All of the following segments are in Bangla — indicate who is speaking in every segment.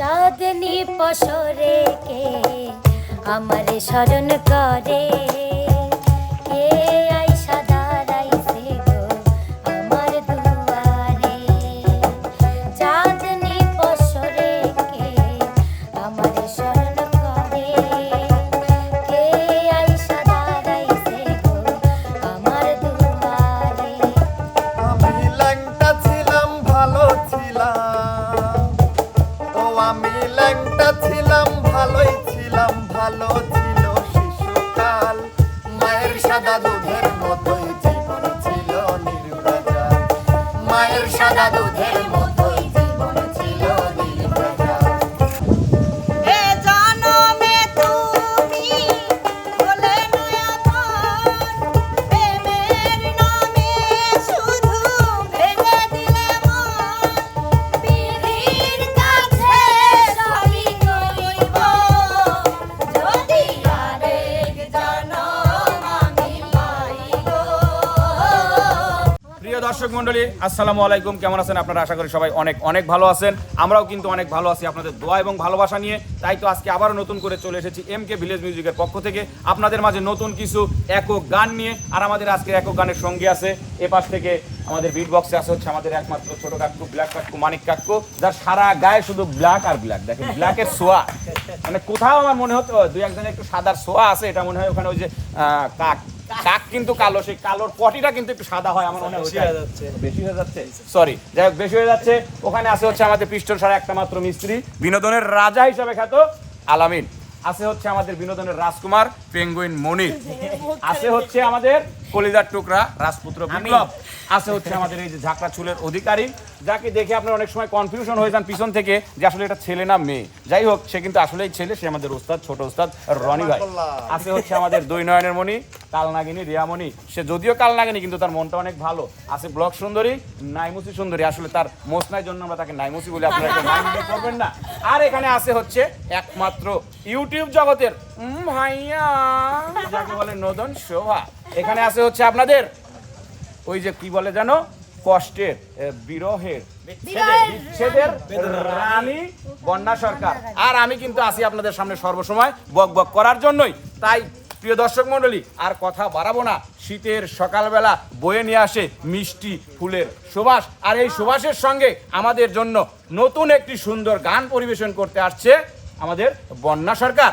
Speaker 1: চাঁদনি পশরে কে? আমার স্মরণ করে। কে
Speaker 2: ভালো ছিল শিশুকাল। মায়ের সাদা দুধের মতোই জীবন ছিল মায়ের সাদা দুধের
Speaker 3: প্রিয় দর্শক মন্ডলী আসসালামু আলাইকুম। কেমন আছেন আপনারা? আশা করি সবাই অনেক অনেক ভালো আছেন। আমরাও কিন্তু অনেক ভালো আছি আপনাদের দোয়া এবং ভালোবাসা নিয়ে। তাই তো আজকে আবারও নতুন করে চলে এসেছি এম কে ভিলেজ মিউজিকের পক্ষ থেকে। আপনাদের মাঝে নতুন কিছু একক গান নিয়ে আর আমাদের আজকের একক গানের সঙ্গী আছে। এ পাশ থেকে আমাদের বিট বক্সে আছে হচ্ছে আমাদের একমাত্র ছোট কাকু ব্ল্যাক কাকু, মানিক কাকু, যার সারা গায়ে শুধু ব্ল্যাক আর ব্ল্যাক দেখেন ব্ল্যাকের সোয়া। মানে কোথাও আমার মনে হতো দুই একজনের একটু সাদার সোয়া আছে। এটা মনে হয় ওখানে ওই যে কাক। কাক কিন্তু কালো সেই কালোর পটিটা কিন্তু একটু সাদা হয় আমার মনে হয়। বেশি হয়ে যাচ্ছে। সরি যাই হোক বেশি হয়ে যাচ্ছে। ওখানে আছে হচ্ছে আমাদের পিস্টল সারা একটা মাত্র মিস্ত্রি বিনোদনের রাজা হিসাবে খ্যাত আলামিন। আছে হচ্ছে আমাদের বিনোদনের রাজকুমার পেঙ্গুইন মনির। আছে হচ্ছে আমাদের কলিদার টুকরা রাজপুত্র বিপ্লব আছে হচ্ছে আমাদের এই যে ঝাঁকড়া চুলের অধিকারী যাকে দেখে আপনার অনেক সময় কনফিউশন হয়ে যান পিছন থেকে যে আসলে এটা ছেলে না মেয়ে। যাই হোক সে কিন্তু আসলেই ছেলে সে আমাদের ওস্তাদ ছোট ওস্তাদ রনি ভাই। আছে হচ্ছে আমাদের দুই নয়নের মণি কালনাগিনী রিয়ামণি। সে যদিও কালনাগিনী কিন্তু তার মনটা অনেক ভালো। আছে ব্লক সুন্দরী নাইমুসি সুন্দরী। আসলে তার মোসনার জন্য আমরা তাকে নাইমুসি বলে আপনারা একটা নাম দিতে করবেন না। আর এখানে আছে হচ্ছে একমাত্র ইউটিউব জগতের উম, ভাইয়া যাকে বলে নদন শোভা। এখানে আছে হচ্ছে আপনাদের ওই যে কি বলে জানো? কষ্টের বিরহের বিচ্ছেদের রানী। বন্যা সরকার। আর আমি কিন্তু আসি আপনাদের সামনে সর্বসময় বক বক করার জন্যই। তাই প্রিয় দর্শক মণ্ডলী আর কথা বাড়াবো না। শীতের সকালবেলা বয়ে নিয়ে আসে মিষ্টি ফুলের সুবাস। আর এই সুবাসের সঙ্গে আমাদের জন্য নতুন একটি সুন্দর গান পরিবেশন করতে আসছে আমাদের বন্যা সরকার।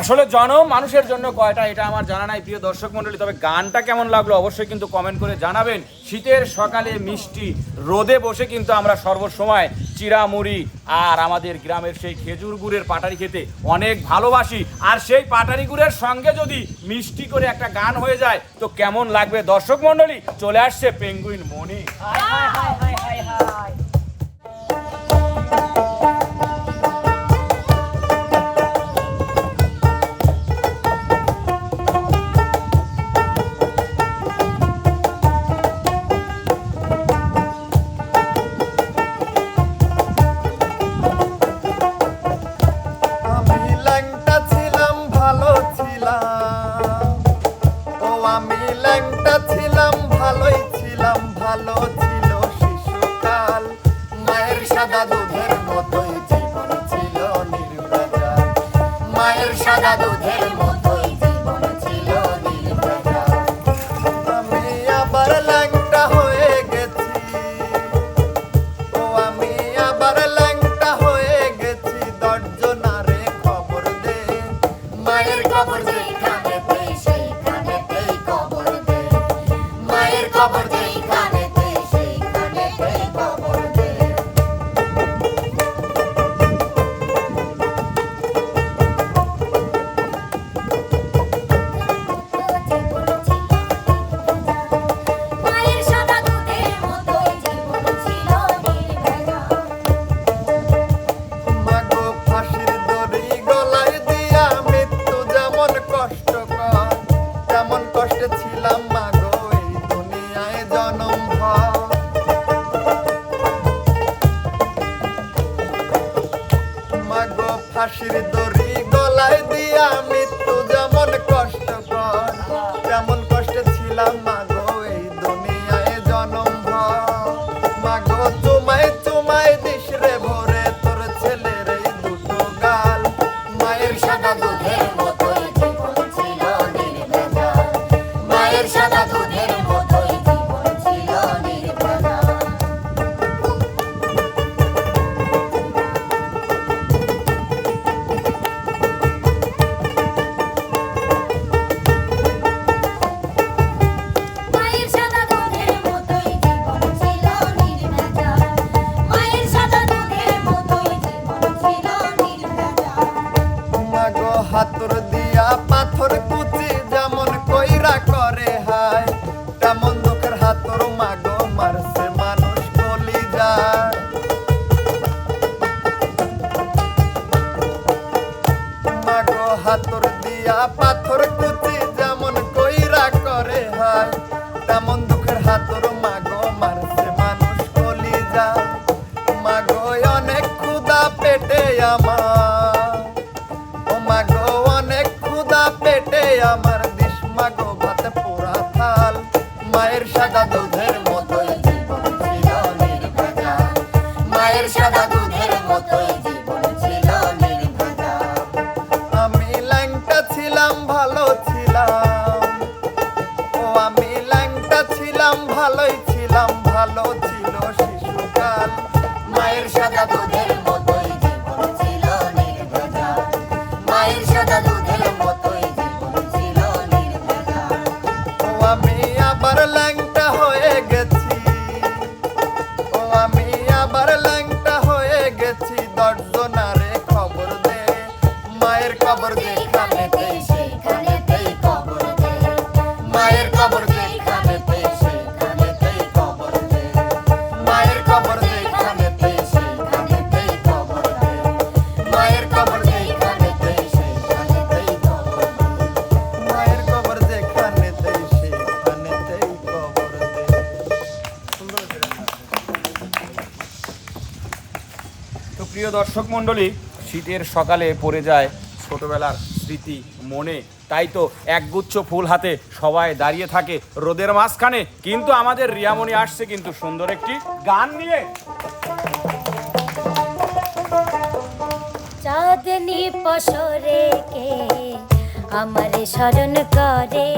Speaker 3: আসলে জনম মানুষের জন্য কয়টা, এটা আমার জানা নাই, প্রিয় দর্শক মন্ডলী তবে গানটা কেমন লাগল অবশ্যই কিন্তু কমেন্ট করে জানাবেন। শীতের সকালে মিষ্টি রোদে বসে কিন্তু আমরা সর্বসময় চিরামুড়ি আর আমাদের গ্রামের সেই খেজুর গুড়ের পাটারি খেতে অনেক ভালোবাসি। আর সেই পাটারি গুড়ের সঙ্গে যদি মিষ্টি করে একটা গান হয়ে যায়, তো কেমন লাগবে দর্শক মন্ডলী চলে আসছে পেঙ্গুইন মনি
Speaker 2: পেটে আমার। ও অনেক ক্ষুদা পেটে আমার। দিশমাগো ভাত পোড়া থাল। মায়ের সাদা দুধের
Speaker 3: প্রিয় দর্শক মণ্ডলী, শীতের সকালে পড়ে যায় ছোটবেলার স্মৃতি মনে। তাই তো একগুচ্ছ ফুল হাতে সবাই দাঁড়িয়ে থাকে রোদের মাঝখানে। কিন্তু আমাদের রিয়ামণি আসছে কিন্তু সুন্দর একটি গান নিয়ে।
Speaker 1: চাঁদনি পশরে কে আমার স্মরণ করে।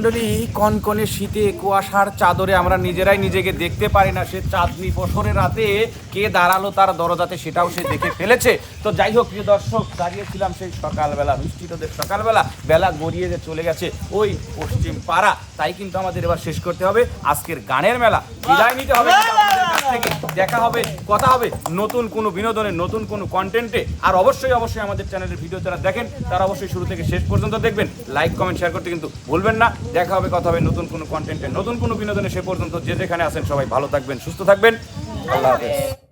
Speaker 3: মণ্ডলী, কনকনে শীতে কুয়াশার চাদরে আমরা নিজেরাই নিজেকে দেখতে পারি না। সে চাঁদনি বছরের রাতে কে দাঁড়াল তার দরজাতে সেটাও সে দেখে ফেলেছে। তো যাই হোক, প্রিয় দর্শক, দাঁড়িয়েছিলাম সেই সকালবেলা, মিষ্টি তোদের সকালবেলা। বেলা গড়িয়ে যে চলে গেছে ওই পশ্চিম পাড়া। তাই কিন্তু আমাদের এবার শেষ করতে হবে। আজকের গানের মেলা বিদায় নিতে হবে থেকে। দেখা হবে কথা হবে নতুন কোনো বিনোদনের নতুন কোনো কন্টেন্টে আর অবশ্যই অবশ্যই আমাদের চ্যানেলের ভিডিও যারা দেখেন তারা অবশ্যই শুরু থেকে শেষ পর্যন্ত দেখবেন। লাইক কমেন্ট শেয়ার করতে কিন্তু ভুলবেন না। দেখা হবে কথা হবে নতুন কোনো কন্টেন্টে নতুন কোনো বিনোদনে সে পর্যন্ত যে যেখানে আছেন সবাই ভালো থাকবেন সুস্থ থাকবেন। আল্লাহ হাফেজ।